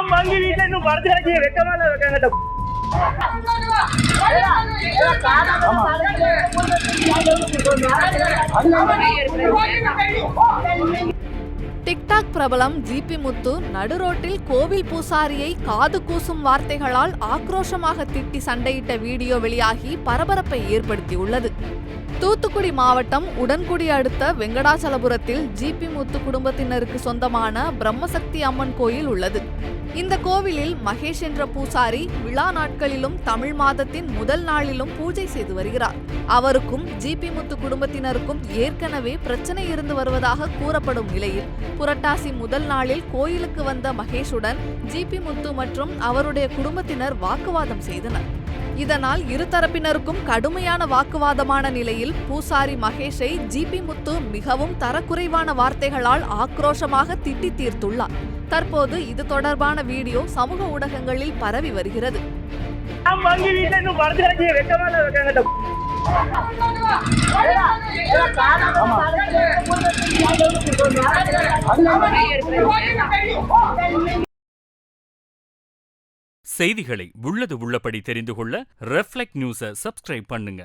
நான் வாங்கி வீட்டுல இன்னும் வெக்கமா இல்ல டிக்டாக் பிரபலம் ஜிபி முத்து நடுரோட்டில் கோவில் பூசாரியை காது கூசும் வார்த்தைகளால் ஆக்ரோஷமாக திட்டி சண்டையிட்ட வீடியோ வெளியாகி பரபரப்பை ஏற்படுத்தியுள்ளது. தூத்துக்குடி மாவட்டம் உடன்குடி அடுத்த வெங்கடாச்சலபுரத்தில் ஜிபி முத்து குடும்பத்தினருக்கு சொந்தமான பிரம்மசக்தி அம்மன் கோயில் உள்ளது. இந்த கோவிலில் மகேஷ் என்ற பூசாரி விழா நாட்களிலும் தமிழ் மாதத்தின் முதல் நாளிலும் பூஜை செய்து வருகிறார். அவருக்கும் ஜிபி முத்து குடும்பத்தினருக்கும் ஏற்கனவே பிரச்சனை இருந்து வருவதாக கூறப்படும் நிலையில் புரட்டாசி முதல் நாளில் கோயிலுக்கு வந்த மகேஷுடன் ஜிபி முத்து மற்றும் அவருடைய குடும்பத்தினர் வாக்குவாதம் செய்தனர். இதனால் இருதரப்பினருக்கும் கடுமையான வாக்குவாதமான நிலையில் பூசாரி மகேஷை ஜிபி முத்து மிகவும் தரக்குறைவான வார்த்தைகளால் ஆக்ரோஷமாக திட்டி தீர்த்துள்ளார். தற்போது இது தொடர்பான வீடியோ சமூக ஊடகங்களில் பரவி வருகிறது. செய்திகளை உள்ளது உள்ளபடி தெரிந்து கொள்ள ரெஃப்ளெக்ட் நியூஸை சப்ஸ்கிரைப் பண்ணுங்க.